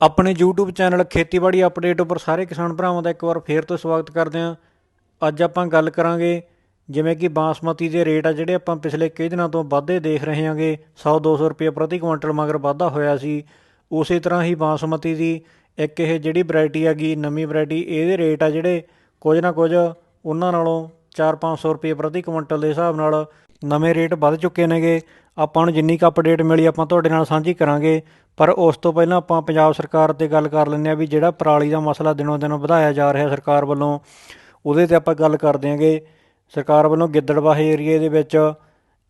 ਆਪਣੇ YouTube channel ਖੇਤੀਬਾੜੀ update ਉੱਪਰ ਸਾਰੇ ਕਿਸਾਨ ਭਰਾਵਾਂ ਦਾ ਇੱਕ ਵਾਰ ਫੇਰ ਤੋਂ ਸਵਾਗਤ ਕਰਦੇ ਹਾਂ। ਅੱਜ ਆਪਾਂ ਗੱਲ ਕਰਾਂਗੇ ਜਿਵੇਂ ਕਿ ਬਾਸਮਤੀ ਦੇ ਰੇਟ ਆ ਜਿਹੜੇ ਆਪਾਂ ਪਿਛਲੇ ਕਈ ਦਿਨਾਂ ਤੋਂ ਵਾਧੇ ਦੇਖ ਰਹੇ ਹਾਂਗੇ। 100 200 ਰੁਪਏ ਪ੍ਰਤੀ ਕੁਇੰਟਲ ਮਗਰ ਵਾਧਾ ਹੋਇਆ ਸੀ। ਉਸੇ ਤਰ੍ਹਾਂ ਹੀ ਬਾਸਮਤੀ ਦੀ ਇੱਕ ਇਹ ਜਿਹੜੀ ਵੈਰਾਈਟੀ ਹੈਗੀ, ਨਵੀਂ ਵੈਰਾਈਟੀ, ਇਹਦੇ ਰੇਟ ਆ ਜਿਹੜੇ ਕੁਝ ਨਾ ਕੁਝ ਉਹਨਾਂ ਨਾਲੋਂ 4-500 ਰੁਪਏ ਪ੍ਰਤੀ ਕੁਇੰਟਲ ਦੇ ਹਿਸਾਬ ਨਾਲ ਨਵੇਂ ਰੇਟ ਵੱਧ ਚੁੱਕੇ ਨੇਗੇ। ਆਪਾਂ ਨੂੰ ਜਿੰਨੀ ਕੁ ਅਪਡੇਟ ਮਿਲੀ ਆਪਾਂ ਤੁਹਾਡੇ ਨਾਲ ਸਾਂਝੀ ਕਰਾਂਗੇ। ਪਰ ਉਸ ਤੋਂ ਪਹਿਲਾਂ ਆਪਾਂ ਪੰਜਾਬ ਸਰਕਾਰ ਤੇ ਗੱਲ ਕਰ ਲੈਂਦੇ ਆ ਵੀ ਜਿਹੜਾ ਪਰਾਲੀ ਦਾ ਮਸਲਾ ਦਿਨੋਂ ਦਿਨ ਵਧਾਇਆ ਜਾ ਰਿਹਾ ਸਰਕਾਰ ਵੱਲੋਂ, ਉਹਦੇ ਤੇ ਆਪਾਂ ਗੱਲ ਕਰਦੇ ਆਂਗੇ ਸਰਕਾਰ ਵੱਲੋਂ ਗਿੱਦੜਬਾਹੇ ਏਰੀਏ ਦੇ ਵਿੱਚ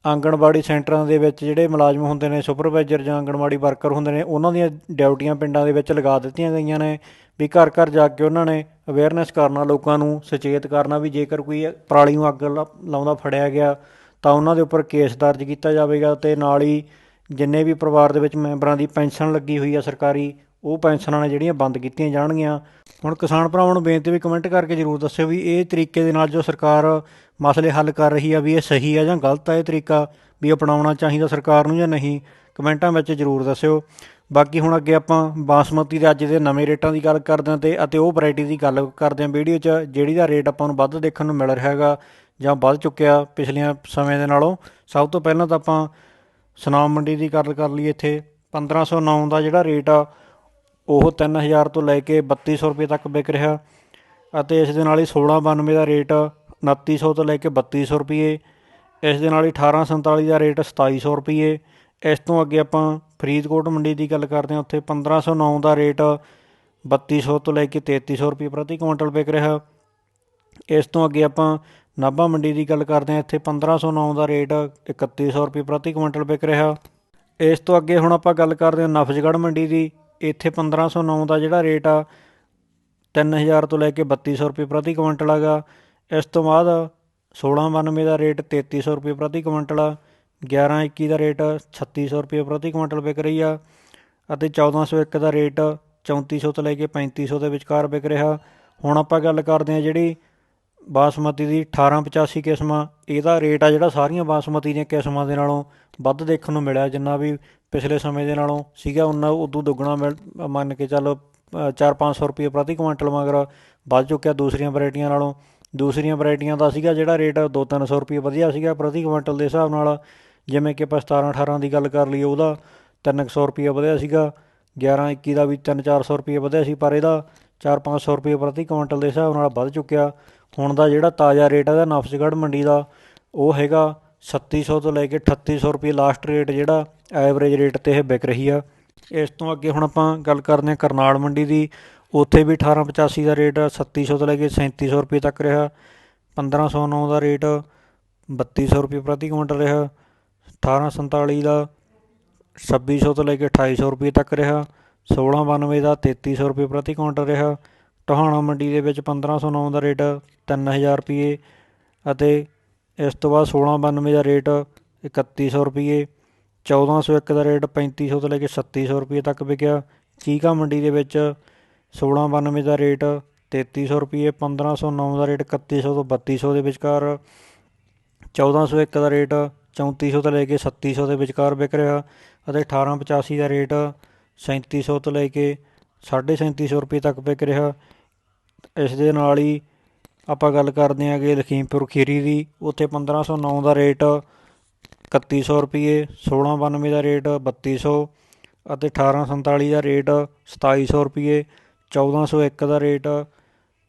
ਆਂਗਣਵਾੜੀ ਸੈਂਟਰਾਂ ਦੇ ਵਿੱਚ ਜਿਹੜੇ ਮੁਲਾਜ਼ਮ ਹੁੰਦੇ ਨੇ, ਸੁਪਰਵਾਈਜ਼ਰ ਜਾਂ ਆਂਗਣਵਾੜੀ ਵਰਕਰ ਹੁੰਦੇ ਨੇ, ਉਹਨਾਂ ਦੀਆਂ ਡਿਊਟੀਆਂ ਪਿੰਡਾਂ ਦੇ ਵਿੱਚ ਲਗਾ ਦਿੱਤੀਆਂ ਗਈਆਂ ਨੇ ਵੀ ਘਰ ਘਰ ਜਾ ਕੇ ਉਹਨਾਂ ਨੇ ਅਵੇਅਰਨੈਸ ਕਰਨਾ, ਲੋਕਾਂ ਨੂੰ ਸੁਚੇਤ ਕਰਨਾ ਵੀ ਜੇਕਰ ਕੋਈ ਪਰਾਲੀ ਨੂੰ ਅੱਗ ਲਾ- ਲਾਉਂਦਾ ਫੜਿਆ ਗਿਆ ਤਾਂ ਉਹਨਾਂ ਦੇ ਉੱਪਰ ਕੇਸ ਦਰਜ ਕੀਤਾ ਜਾਵੇਗਾ ਤੇ ਨਾਲ ਹੀ ਜਿੰਨੇ ਵੀ ਪਰਿਵਾਰ ਦੇ ਵਿੱਚ ਮੈਂਬਰਾਂ ਦੀ ਪੈਨਸ਼ਨ ਲੱਗੀ ਹੋਈ ਆ ਸਰਕਾਰੀ ਉਹ ਪੈਨਸ਼ਨਾਂ ਨੇ ਜਿਹੜੀਆਂ ਬੰਦ ਕੀਤੀਆਂ ਜਾਣਗੀਆਂ। ਹੁਣ ਕਿਸਾਨ ਭਰਾਵਾਂ ਨੂੰ ਬੇਨਤੀ ਵੀ ਕਮੈਂਟ ਕਰਕੇ ਜਰੂਰ ਦੱਸਿਓ ਵੀ ਇਹ ਤਰੀਕੇ ਦੇ ਨਾਲ ਜੋ ਸਰਕਾਰ ਮਸਲੇ ਹੱਲ ਕਰ ਰਹੀ ਆ, ਵੀ ਇਹ ਸਹੀ ਆ ਜਾਂ ਗਲਤ ਆ ਇਹ ਤਰੀਕਾ, ਵੀ ਅਪਣਾਉਣਾ ਚਾਹੀਦਾ ਸਰਕਾਰ ਨੂੰ ਜਾਂ ਨਹੀਂ, ਕਮੈਂਟਾਂ ਵਿੱਚ ਜਰੂਰ ਦੱਸਿਓ। ਬਾਕੀ ਹੁਣ ਅੱਗੇ ਆਪਾਂ ਬਾਸਮਤੀ ਦੇ ਅੱਜ ਦੇ ਨਵੇਂ ਰੇਟਾਂ ਦੀ ਗੱਲ ਕਰਦੇ ਹਾਂ ਤੇ ਅਤੇ ਉਹ ਵੈਰਾਈਟੀ ਦੀ ਗੱਲ ਕਰਦੇ ਹਾਂ ਵੀਡੀਓ 'ਚ, ਜਿਹੜੀ ਦਾ ਰੇਟ ਆਪਾਂ ਨੂੰ ਵੱਧ ਦੇਖਣ ਨੂੰ ਮਿਲ ਰਿਹਾ ਹੈਗਾ ਜਾਂ ਵੱਧ ਚੁੱਕਿਆ ਪਿਛਲੀਆਂ ਸਮੇਂ ਦੇ ਨਾਲੋਂ। ਸਭ ਤੋਂ ਪਹਿਲਾਂ ਤਾਂ ਆਪਾਂ ਸੁਨਾਮ ਮੰਡੀ ਦੀ ਗੱਲ ਕਰ ਲਈਏ ਇੱਥੇ 1509 ਦਾ ਜਿਹੜਾ ਰੇਟ ਆ ਉਹ 3000 ਤੋਂ ਲੈ ਕੇ 3200 ਰੁਪਏ ਤੱਕ ਵਿਕ ਰਿਹਾ ਅਤੇ ਇਸ ਦੇ ਨਾਲ ਹੀ 1692 ਦਾ ਰੇਟ 2900 ਤੋਂ ਲੈ ਕੇ 3200 ਰੁਪਏ, ਇਸ ਦੇ ਨਾਲ ਹੀ 1847 ਦਾ ਰੇਟ 2700 ਰੁਪਏ। ਇਸ ਤੋਂ ਅੱਗੇ ਆਪਾਂ ਫਰੀਦਕੋਟ ਮੰਡੀ ਦੀ ਗੱਲ ਕਰਦੇ ਹਾਂ, ਉੱਥੇ 1509 ਦਾ ਰੇਟ 3200 ਤੋਂ ਲੈ ਕੇ 3300 ਰੁਪਏ ਪ੍ਰਤੀ ਕੁਇੰਟਲ ਵਿਕ ਰਿਹਾ। ਇਸ ਤੋਂ ਅੱਗੇ ਆਪਾਂ ਨਾਭਾ ਮੰਡੀ ਦੀ ਗੱਲ ਕਰਦੇ ਹਾਂ, ਇੱਥੇ 1509 ਦਾ ਰੇਟ 3100 ਰੁਪਏ ਪ੍ਰਤੀ ਕੁਇੰਟਲ ਵਿਕ ਰਿਹਾ। ਇਸ ਤੋਂ ਅੱਗੇ ਹੁਣ ਆਪਾਂ ਗੱਲ ਕਰਦੇ ਹਾਂ ਨਫ਼ਜਗੜ ਮੰਡੀ ਦੀ। ਇੱਥੇ 1509 ਦਾ ਜਿਹੜਾ ਰੇਟ ਆ 3000 ਤੋਂ ਲੈ ਕੇ 3200 ਰੁਪਏ ਪ੍ਰਤੀ ਕੁਇੰਟਲ ਹੈਗਾ। ਇਸ ਤੋਂ ਬਾਅਦ 1692 ਦਾ ਰੇਟ 3300 ਰੁਪਏ ਪ੍ਰਤੀ ਕੁਇੰਟਲ ਆ 1121 ਦਾ ਰੇਟ 3600 ਰੁਪਏ ਪ੍ਰਤੀ ਕੁਇੰਟਲ ਵਿਕ ਰਹੀ ਆ, ਅਤੇ 1401 ਦਾ ਰੇਟ 3400 ਤੋਂ ਲੈ ਕੇ 3500 ਦੇ ਵਿਚਕਾਰ ਵਿਕ ਰਿਹਾ। ਹੁਣ ਆਪਾਂ ਗੱਲ ਕਰਦੇ ਹਾਂ ਜਿਹੜੀ ਬਾਸਮਤੀ ਦੀ 1885 ਕਿਸਮ ਆ ਇਹਦਾ ਰੇਟ ਆ ਜਿਹੜਾ ਸਾਰੀਆਂ ਬਾਸਮਤੀ ਦੀਆਂ ਕਿਸਮਾਂ ਦੇ ਨਾਲੋਂ ਵੱਧ ਦੇਖਣ ਨੂੰ ਮਿਲਿਆ, ਜਿੰਨਾ ਵੀ ਪਿਛਲੇ ਸਮੇਂ ਦੇ ਨਾਲੋਂ ਸੀਗਾ ਉਹਨਾਂ ਉਦੋਂ ਦੁੱਗਣਾ ਮਿਲ, ਮੰਨ ਕੇ ਚੱਲ 4-500 ਰੁਪਏ ਪ੍ਰਤੀ ਕੁਇੰਟਲ ਮਗਰ ਵੱਧ ਚੁੱਕਿਆ ਦੂਸਰੀਆਂ ਵੈਰਾਈਟੀਆਂ ਨਾਲੋਂ। ਦੂਸਰੀਆਂ ਵੈਰਾਈਟੀਆਂ ਦਾ ਸੀਗਾ ਜਿਹੜਾ ਰੇਟ 2-300 ਰੁਪਏ ਵਧੀਆ ਸੀਗਾ ਪ੍ਰਤੀ ਕੁਇੰਟਲ ਦੇ ਹਿਸਾਬ ਨਾਲ। ਜਿਵੇਂ ਕਿ ਆਪਾਂ 17-18 ਦੀ ਗੱਲ ਕਰ ਲਈਏ ਉਹਦਾ 300 ਰੁਪਏ ਵਧਿਆ ਸੀਗਾ। 11-21 ਦਾ ਵੀ 3-400 ਰੁਪਏ ਵਧਿਆ ਸੀ, ਪਰ ਇਹਦਾ 4-500 ਰੁਪਏ ਪ੍ਰਤੀ ਕੁਇੰਟਲ ਦੇ ਹਿਸਾਬ ਨਾਲ ਵੱਧ ਚੁੱਕਿਆ। ਹੁਣ ਦਾ ਜਿਹੜਾ ਤਾਜ਼ਾ ਰੇਟ ਹੈ ਦਾ ਨਫਸਗੜ੍ਹ ਮੰਡੀ ਦਾ, ਉਹ ਹੈਗਾ 3700 ਤੋਂ ਲੈ ਕੇ 3800 ਰੁਪਏ ਲਾਸਟ ਰੇਟ ਜਿਹੜਾ ਐਵਰੇਜ ਰੇਟ ਤੇ ਇਹ ਵਿਕ ਰਹੀ ਆ। ਇਸ ਤੋਂ ਅੱਗੇ ਹੁਣ ਆਪਾਂ ਗੱਲ ਕਰਦੇ ਹਾਂ ਕਰਨਾਲ ਮੰਡੀ ਦੀ। ਉੱਥੇ ਵੀ 1885 ਦਾ ਰੇਟ 3700 ਤੋਂ ਲੈ ਕੇ 3700 ਰੁਪਏ ਤੱਕ ਰਿਹਾ। 1509 ਦਾ ਰੇਟ 3200 ਰੁਪਏ ਪ੍ਰਤੀ ਕੁਇੰਟਲ ਰਿਹਾ। 1847 ਦਾ 2600 ਤੋਂ ਲੈ ਕੇ 2800 ਰੁਪਏ ਤੱਕ ਰਿਹਾ। 1692 ਦਾ 3300 ਰੁਪਏ ਪ੍ਰਤੀ ਕੁਇੰਟਲ ਰਿਹਾ। ਟਹਾਣਾ ਮੰਡੀ ਦੇ ਵਿੱਚ 1509 ਦਾ ਰੇਟ 3000 ਰੁਪਏ ਅਤੇ ਇਸ ਤੋਂ ਬਾਅਦ 1692 ਦਾ ਰੇਟ 3100 ਰੁਪਏ 1401 ਦਾ ਰੇਟ 3500 ਤੋਂ ਲੈ ਕੇ 3700 ਰੁਪਏ ਤੱਕ ਵਿਕਿਆ। ਚੀਕਾ ਮੰਡੀ ਦੇ ਵਿੱਚ 1692 ਦਾ ਰੇਟ 3300 ਰੁਪਏ 1509 ਦਾ ਰੇਟ 3100 ਤੋਂ 3200 ਦੇ ਵਿਚਕਾਰ 1401 ਦਾ ਰੇਟ 3400 ਤੋਂ ਲੈ ਕੇ 3700 ਦੇ ਵਿਚਕਾਰ ਵਿਕ ਰਿਹਾ ਅਤੇ 1885 ਦਾ ਰੇਟ 3700 ਤੋਂ ਲੈ ਕੇ 3750 ਰੁਪਏ ਤੱਕ ਵਿਕ ਰਿਹਾ। ਇਸ ਦੇ ਨਾਲ ਹੀ ਆਪਾਂ ਗੱਲ ਕਰਦੇ ਹਾਂ ਕਿ ਲਖੀਮਪੁਰ ਖੀਰੀ ਦੀ, ਉੱਥੇ 1509 ਦਾ ਰੇਟ 3100 ਰੁਪਏ 1692 ਦਾ ਰੇਟ 3200 ਅਤੇ 1847 ਦਾ ਰੇਟ 2700 ਰੁਪਏ 1401 ਦਾ ਰੇਟ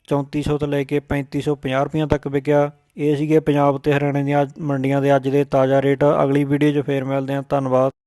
3400 ਤੋਂ ਲੈ ਕੇ 3550 ਰੁਪਈਆਂ ਤੱਕ ਵਿਕਿਆ। ਇਹ ਸੀਗੇ ਪੰਜਾਬ ਤੇ ਹਰਿਆਣੇ ਦੀਆਂ ਮੰਡੀਆਂ ਦੇ ਅੱਜ ਦੇ ਤਾਜ਼ਾ ਰੇਟ। ਅਗਲੀ ਵੀਡੀਓ 'ਚ ਫੇਰ ਮਿਲਦੇ ਹਾਂ। ਧੰਨਵਾਦ।